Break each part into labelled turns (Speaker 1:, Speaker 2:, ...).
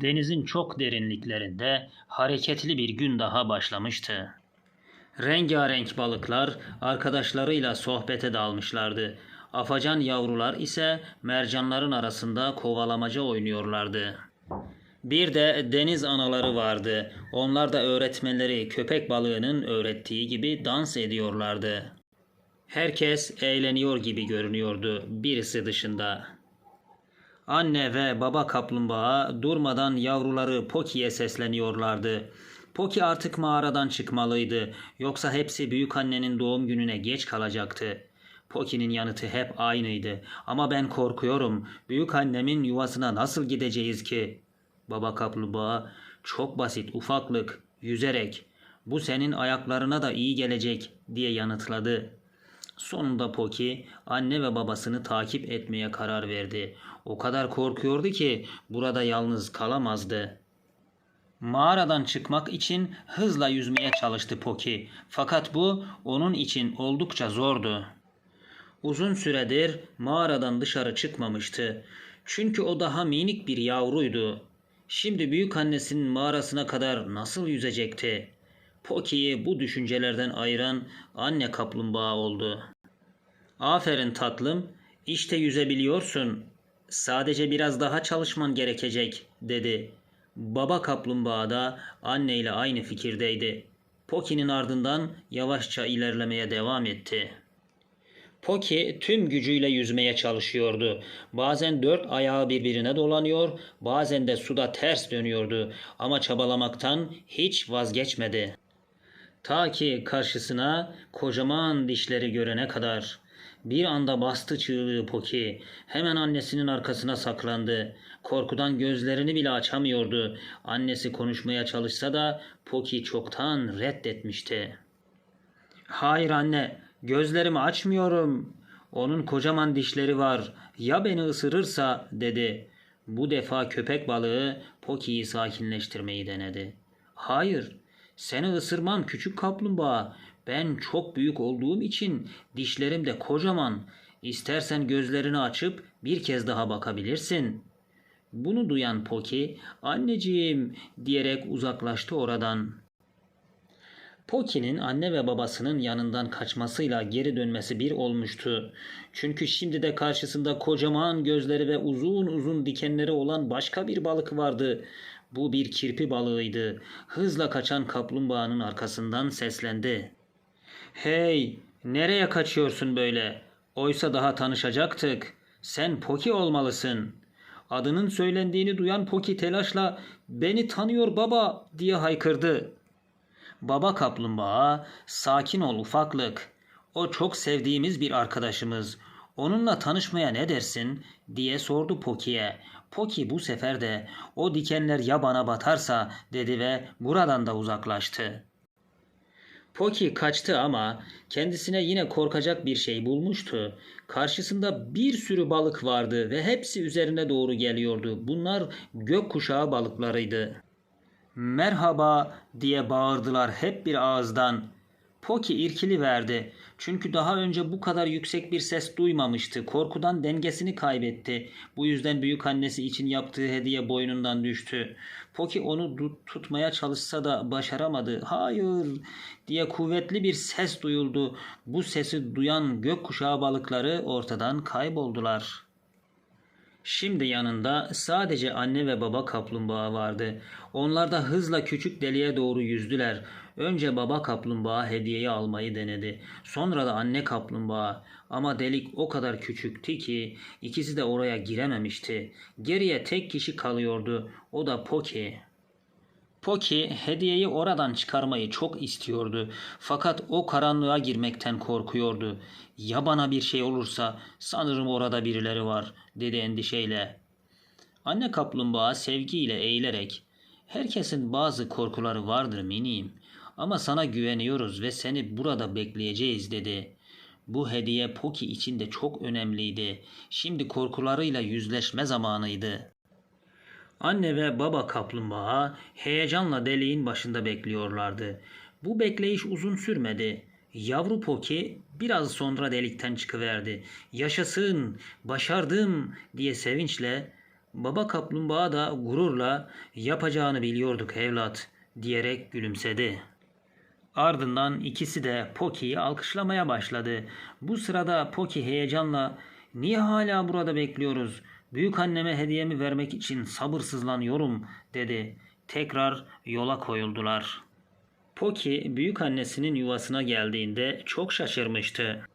Speaker 1: Denizin çok derinliklerinde hareketli bir gün daha başlamıştı. Rengarenk balıklar arkadaşlarıyla sohbete dalmışlardı. Afacan yavrular ise mercanların arasında kovalamaca oynuyorlardı. Bir de deniz anaları vardı. Onlar da öğretmenleri köpek balığının öğrettiği gibi dans ediyorlardı. Herkes eğleniyor gibi görünüyordu birisi dışında. Anne ve baba kaplumbağa durmadan yavruları Poki'ye sesleniyorlardı. Poki artık mağaradan çıkmalıydı. Yoksa hepsi büyük annenin doğum gününe geç kalacaktı. Poki'nin yanıtı hep aynıydı. Ama ben korkuyorum. Büyük annemin yuvasına nasıl gideceğiz ki? Baba kaplumbağa çok basit ufaklık yüzerek bu senin ayaklarına da iyi gelecek diye yanıtladı. Sonunda Poki anne ve babasını takip etmeye karar verdi. O kadar korkuyordu ki burada yalnız kalamazdı. Mağaradan çıkmak için hızla yüzmeye çalıştı Poki. Fakat bu onun için oldukça zordu. Uzun süredir mağaradan dışarı çıkmamıştı. Çünkü o daha minik bir yavruydu. Şimdi büyük annesinin mağarasına kadar nasıl yüzecekti? Poki'yi bu düşüncelerden ayıran anne kaplumbağa oldu. Aferin tatlım, işte yüzebiliyorsun. Sadece biraz daha çalışman gerekecek, dedi. Baba kaplumbağa da anneyle aynı fikirdeydi. Poki'nin ardından yavaşça ilerlemeye devam etti. Poki tüm gücüyle yüzmeye çalışıyordu. Bazen dört ayağı birbirine dolanıyor, bazen de suda ters dönüyordu ama çabalamaktan hiç vazgeçmedi. Ta ki karşısına kocaman dişleri görene kadar. Bir anda bastı çığlığı Poki. Hemen annesinin arkasına saklandı. Korkudan gözlerini bile açamıyordu. Annesi konuşmaya çalışsa da Poki çoktan reddetmişti. Hayır anne, gözlerimi açmıyorum. Onun kocaman dişleri var. Ya beni ısırırsa dedi. Bu defa köpek balığı Poki'yi sakinleştirmeyi denedi. Hayır, seni ısırmam küçük kaplumbağa. Ben çok büyük olduğum için dişlerim de kocaman. İstersen gözlerini açıp bir kez daha bakabilirsin. Bunu duyan Poki, anneciğim diyerek uzaklaştı oradan. Poki'nin anne ve babasının yanından kaçmasıyla geri dönmesi bir olmuştu. Çünkü şimdi de karşısında kocaman gözleri ve uzun uzun dikenleri olan başka bir balık vardı. Bu bir kirpi balığıydı. Hızla kaçan kaplumbağanın arkasından seslendi. Hey, nereye kaçıyorsun böyle? Oysa daha tanışacaktık. Sen Poki olmalısın. Adının söylendiğini duyan Poki telaşla beni tanıyor baba diye haykırdı. Baba kaplumbağa, sakin ol ufaklık. O çok sevdiğimiz bir arkadaşımız. Onunla tanışmaya ne dersin? diye sordu Poki'ye. Poki bu sefer de o dikenler ya bana batarsa dedi ve buradan da uzaklaştı. Poki kaçtı ama kendisine yine korkacak bir şey bulmuştu. Karşısında bir sürü balık vardı ve hepsi üzerine doğru geliyordu. Bunlar gökkuşağı balıklarıydı. Merhaba diye bağırdılar hep bir ağızdan. Poki irkili verdi. Çünkü daha önce bu kadar yüksek bir ses duymamıştı. Korkudan dengesini kaybetti. Bu yüzden büyük annesi için yaptığı hediye boynundan düştü. Poki onu tutmaya çalışsa da başaramadı. Hayır diye kuvvetli bir ses duyuldu. Bu sesi duyan gökkuşağı balıkları ortadan kayboldular. Şimdi yanında sadece anne ve baba kaplumbağa vardı. Onlar da hızla küçük deliğe doğru yüzdüler. Önce baba kaplumbağa hediyeyi almayı denedi. Sonra da anne kaplumbağa. Ama delik o kadar küçüktü ki ikisi de oraya girememişti. Geriye tek kişi kalıyordu. O da Poki. Poki hediyeyi oradan çıkarmayı çok istiyordu. Fakat o karanlığa girmekten korkuyordu. Ya bana bir şey olursa sanırım orada birileri var dedi endişeyle. Anne kaplumbağa sevgiyle eğilerek herkesin bazı korkuları vardır miniğim ama sana güveniyoruz ve seni burada bekleyeceğiz dedi. Bu hediye Poki için de çok önemliydi. Şimdi korkularıyla yüzleşme zamanıydı. Anne ve baba kaplumbağa heyecanla deliğin başında bekliyorlardı. Bu bekleyiş uzun sürmedi. Yavru Poki biraz sonra delikten çıkıverdi. Yaşasın, başardım diye sevinçle Baba kaplumbağa da gururla yapacağını biliyorduk evlat diyerek gülümsedi. Ardından ikisi de Poki'yi alkışlamaya başladı. Bu sırada Poki heyecanla "Niye hala burada bekliyoruz? Büyük anneme hediyemi vermek için sabırsızlanıyorum." dedi. Tekrar yola koyuldular. Poki büyük annesinin yuvasına geldiğinde çok şaşırmıştı.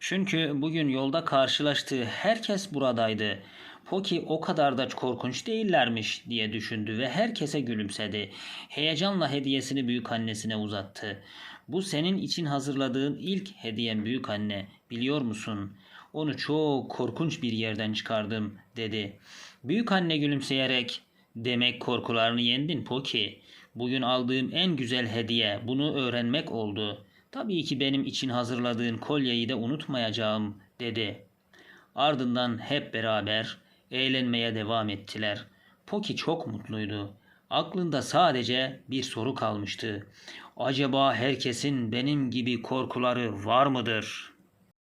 Speaker 1: Çünkü bugün yolda karşılaştığı herkes buradaydı. Poki o kadar da korkunç değillermiş diye düşündü ve herkese gülümsedi. Heyecanla hediyesini büyük annesine uzattı. Bu senin için hazırladığın ilk hediyem büyük anne. Biliyor musun? Onu çok korkunç bir yerden çıkardım dedi. Büyük anne gülümseyerek demek korkularını yendin Poki. Bugün aldığım en güzel hediye bunu öğrenmek oldu. Tabii ki benim için hazırladığın kolyeyi de unutmayacağım dedi. Ardından hep beraber eğlenmeye devam ettiler. Poki çok mutluydu. Aklında sadece bir soru kalmıştı. Acaba herkesin benim gibi korkuları var mıdır?''